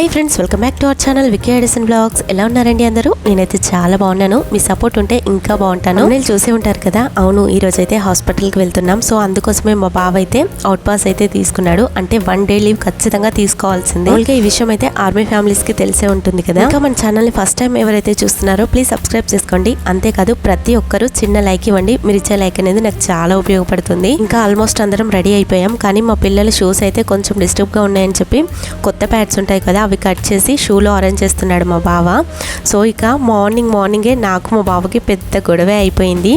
Hi friends welcome back to our channel Vicky Edison vlogs. ఎలా ఉన్నారండి అందరూ? నేనైతే చాలా బాగున్నాను. మీ సపోర్ట్ ఉంటే ఇంకా బాగుంటాను. నేను చూసే ఉంటారు కదా? అవును ఈ రోజు అయితే హాస్పిటల్కి వెళ్తున్నాం. సో అందుకోసమే మా బావ అయితే అవుట్ పాస్ అయితే తీసుకున్నాడు. అంటే వన్ డే లీవ్ ఖచ్చితంగా తీసుకోవాల్సిందే. ఇంకా ఈ విషయం అయితే ఆర్మీ ఫ్యామిలీస్కి తెలిసే ఉంటుంది కదా? ఇంకా మన ఛానల్ని ఫస్ట్ టైం ఎవరైతే చూస్తున్నారో ప్లీజ్ సబ్స్క్రైబ్ చేసుకోండి. అంతేకాదు ప్రతి ఒక్కరు చిన్న లైక్ ఇవ్వండి. మీరు ఇచ్చే లైక్ అనేది నాకు చాలా ఉపయోగపడుతుంది. ఇంకా ఆల్మోస్ట్ అందరం రెడీ అయిపోయాం. కానీ మా పిల్లల షూస్ అయితే కొంచెం డిస్టర్బ్గా ఉన్నాయని చెప్పి కొత్త ప్యాడ్స్ ఉంటాయి కదా అవి కట్ చేసి షూలో అరేంజ్ చేస్తున్నాడు మా బావ. సో ఇక మార్నింగ్ మార్నింగే నాకు మా బావకి పెద్ద గొడవే అయిపోయింది.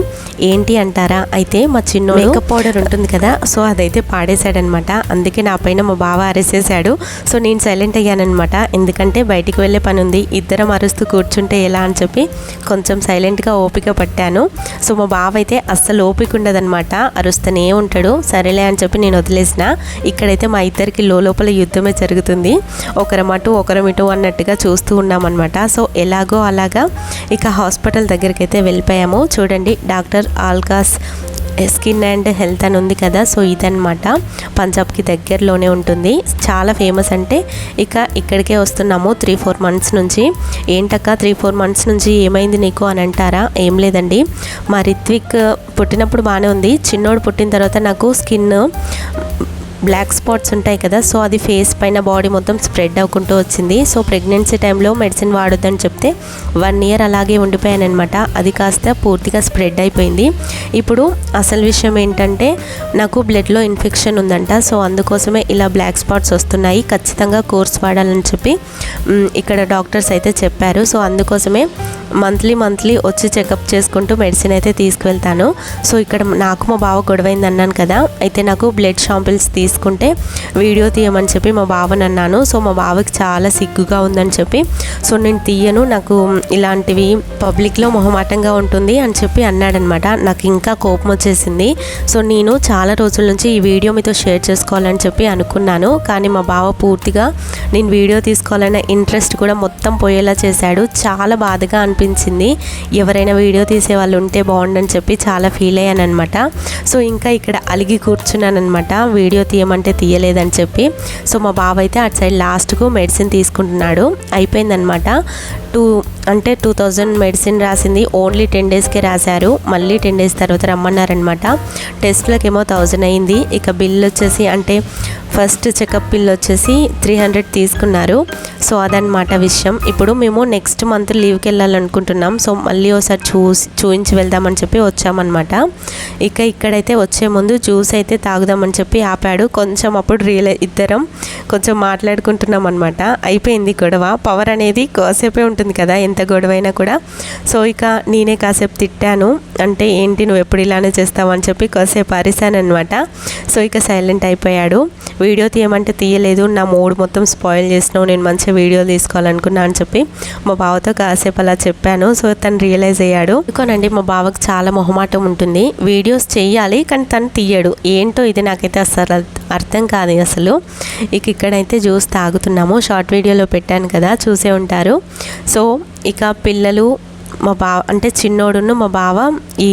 ఏంటి అంటారా? అయితే మా చిన్న మేకప్ పౌడర్ ఉంటుంది కదా సో అదైతే పాడేశాడనమాట. అందుకే నా పైన మా బావ అరేసేసాడు సో నేను సైలెంట్ అయ్యానమాట ఎందుకంటే బయటికి వెళ్ళే పని ఉంది. ఇద్దరం అరుస్తూ కూర్చుంటే ఎలా అని చెప్పి కొంచెం సైలెంట్గా ఓపిక పట్టాను. సో మా బావ అయితే అస్సలు ఓపిక ఉండదనమాట. అరుస్తూనే ఉంటాడు. సరేలే అని చెప్పి నేను వదిలేసిన. ఇక్కడైతే మా ఇద్దరికి లోపల యుద్ధమే జరుగుతుంది. ఒకరు అటు ఒకరం ఇటు అన్నట్టుగా చూస్తూ ఉన్నామన్నమాట. సో ఎలాగో అలాగా ఇక హాస్పిటల్ దగ్గరికి అయితే వెళ్ళిపోయాము. చూడండి doctor Alka's skin and health అని ఉంది కదా సో ఇదనమాట పంజాబ్కి దగ్గరలోనే ఉంటుంది. చాలా ఫేమస్ అంటే ఇక ఇక్కడికే వస్తున్నాము త్రీ ఫోర్ మంత్స్ నుంచి. ఏంటక్క త్రీ ఫోర్ మంత్స్ నుంచి ఏమైంది నీకు అని అంటారా? ఏం లేదండి. మా రిత్విక్ పుట్టినప్పుడు బాగానే ఉంది. చిన్నోడు పుట్టిన తర్వాత నాకు స్కిన్ బ్లాక్ స్పాట్స్ ఉంటాయి కదా సో అది ఫేస్ పైన బాడీ మొత్తం స్ప్రెడ్ అవ్వకుంటూ వచ్చింది. సో ప్రెగ్నెన్సీ టైంలో మెడిసిన్ వాడొద్దని చెప్తే వన్ ఇయర్ అలాగే ఉండిపోయాను అనమాట అది కాస్త పూర్తిగా స్ప్రెడ్ అయిపోయింది. ఇప్పుడు అసలు విషయం ఏంటంటే నాకు బ్లడ్లో ఇన్ఫెక్షన్ ఉందంట. సో అందుకోసమే ఇలా బ్లాక్ స్పాట్స్ వస్తున్నాయి. ఖచ్చితంగా కోర్స్ వాడాలని చెప్పి ఇక్కడ డాక్టర్స్ అయితే చెప్పారు. సో అందుకోసమే మంత్లీ మంత్లీ వచ్చి చెకప్ చేసుకుంటూ మెడిసిన్ అయితే తీసుకువెళ్తాను. సో ఇక్కడ నాకు మా బావ గొడవైంది అన్నాను కదా అయితే నాకు బ్లడ్ షాంపిల్స్ తీసుకుంటే వీడియో తీయమని చెప్పి మా బావని అన్నాను సో మా బావకి చాలా సిగ్గుగా ఉందని చెప్పి సో నేను తీయను నాకు ఇలాంటివి పబ్లిక్లో మొహమాటంగా ఉంటుంది అని చెప్పి అన్నాడనమాట. నాకు ఇంకా కోపం వచ్చేసింది. సో నేను చాలా రోజుల నుంచి ఈ వీడియో మీతో షేర్ చేసుకోవాలని చెప్పి అనుకున్నాను. కానీ మా బావ పూర్తిగా నేను వీడియో తీసుకోవాలన్న ఇంట్రెస్ట్ కూడా మొత్తం పోయేలా చేశాడు. చాలా బాధగా అనిపించింది. ఎవరైనా వీడియో తీసే వాళ్ళు ఉంటే బాగుండని చెప్పి చాలా ఫీల్ అయ్యాను అనమాట సో ఇంకా ఇక్కడ అలిగి కూర్చున్నాను అనమాట వీడియో తీయమంటే తీయలేదని చెప్పి సో మా బావ అయితే అటు సైడ్ లాస్ట్కు మెడిసిన్ తీసుకుంటున్నాడు. అయిపోయిందనమాట టూ అంటే టూ థౌజండ్ మెడిసిన్ రాసింది. ఓన్లీ టెన్ డేస్కే రాశారు. మళ్ళీ టెన్ డేస్ తర్వాత రమ్మన్నారనమాట టెస్ట్లకు ఏమో థౌజండ్ అయింది. ఇక బిల్ వచ్చేసి అంటే ఫస్ట్ చెకప్ బిల్ వచ్చేసి త్రీ హండ్రెడ్ తీసుకున్నారు. సో అదనమాట విషయం. ఇప్పుడు మేము నెక్స్ట్ మంత్ లీవ్కి వెళ్ళాలనుకుంటున్నాం. సో మళ్ళీ ఒకసారి చూసి చూపించి వెళ్దామని చెప్పి వచ్చామన్నమాట. ఇక ఇక్కడైతే వచ్చే ముందు జ్యూస్ అయితే తాగుదామని చెప్పి ఆపాడు. కొంచెం అప్పుడు రియల్ ఇద్దరం కొంచెం మాట్లాడుకుంటున్నాం అనమాట అయిపోయింది గొడవ. పవర్ అనేది కాసేపే ఉంటుంది కదా ఎంత గొడవైనా కూడా. సో ఇక నేనే కాసేపు తిట్టాను. అంటే ఏంటి నువ్వు ఎప్పుడు ఇలానే చేస్తావు? అని చెప్పి కాసేపు అరిశాను అనమాట సో ఇక సైలెంట్ అయిపోయాడు. వీడియో తీయమంటే తీయలేదు. నా మూడ్ మొత్తం స్పాయిల్ చేసినావు. నేను మంచిగా వీడియో తీసుకోవాలనుకున్నా అని చెప్పి మా బావతో కాసేపు అలా చెప్పాను. సో తను రియలైజ్ అయ్యాడు. ఇంకోనండి మా బావకు చాలా మొహమాటం ఉంటుంది. వీడియోస్ చేయాలి కానీ తను తీయడు. ఏంటో ఇది నాకైతే అసలు అర్థం కాదు అసలు. ఇక ఇక్కడైతే జ్యూస్ తాగుతున్నాము. షార్ట్ వీడియోలో పెట్టాను కదా చూసే ఉంటారు. సో ఇక పిల్లలు మా బావ అంటే చిన్నోడును మా బావ ఈ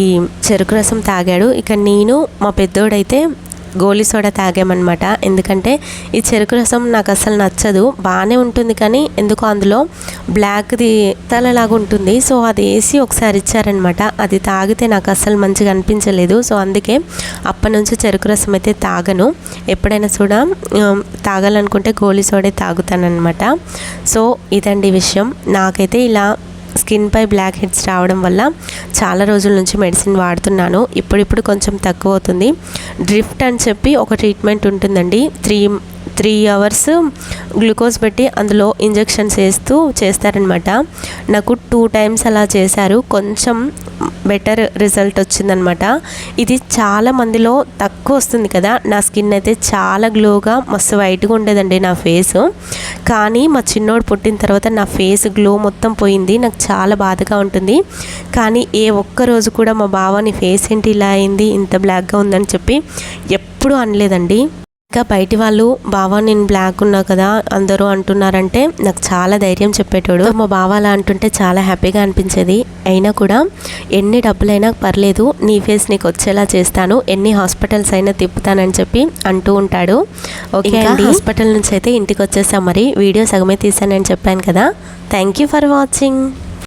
చెరుకు రసం తాగాడు. ఇక నేను మా పెద్దోడైతే గోలీ సోడా తాగామన్నమాట. ఎందుకంటే ఈ చెరుకు రసం నాకు అసలు నచ్చదు. బాగానే ఉంటుంది కానీ ఎందుకో అందులో బ్లాక్ది తలలాగా ఉంటుంది. సో అది వేసి ఒకసారి ఇచ్చారనమాట అది తాగితే నాకు అసలు మంచిగా అనిపించలేదు. సో అందుకే అప్పటి నుంచి చెరుకు రసం అయితే తాగను. ఎప్పుడైనా కూడా తాగాలనుకుంటే గోలీ సోడే తాగుతానమాట సో ఇదండి విషయం. నాకైతే ఇలా స్కిన్పై బ్లాక్ హెడ్స్ రావడం వల్ల చాలా రోజుల నుంచి మెడిసిన్ వాడుతున్నాను. ఇప్పుడిప్పుడు కొంచెం తక్కువ అవుతుంది. డ్రిఫ్ట్ అని చెప్పి ఒక ట్రీట్మెంట్ ఉంటుందండి. త్రీ త్రీ అవర్స్ గ్లూకోజ్ పెట్టి అందులో ఇంజెక్షన్స్ వేస్తూ చేస్తారనమాట నాకు టూ టైమ్స్ అలా చేశారు. కొంచెం బెటర్ రిజల్ట్ వచ్చిందనమాట ఇది చాలా మందిలో తక్కువ వస్తుంది కదా. నా స్కిన్ అయితే చాలా గ్లోగా మస్తు వైట్గా ఉండేదండి నా ఫేస్. కానీ మా చిన్నోడు పుట్టిన తర్వాత నా ఫేస్ గ్లో మొత్తం పోయింది. నాకు చాలా బాధగా ఉంటుంది. కానీ ఏ ఒక్క రోజు కూడా మా బావ నీ ఫేస్ ఏంటి ఇలా అయింది ఇంత బ్లాక్గా ఉందని చెప్పి ఎప్పుడూ అనలేదండి. ఇంకా బయటి వాళ్ళు బావా నేను బ్లాక్ ఉన్నా కదా అందరూ అంటున్నారంటే నాకు చాలా ధైర్యం చెప్పేటోడు. మా బావ అలా అంటుంటే చాలా హ్యాపీగా అనిపించేది. అయినా కూడా ఎన్ని డబ్బులైనా పర్లేదు నీ ఫేస్ నీకు వచ్చేలా చేస్తాను. ఎన్ని హాస్పిటల్స్ అయినా తిప్పుతానని చెప్పి అంటూ ఉంటాడు. ఓకే అండి. హాస్పిటల్ నుంచి అయితే ఇంటికి వచ్చేసాం మరి. వీడియో సగమే తీసానని చెప్పాను కదా. Thank you for watching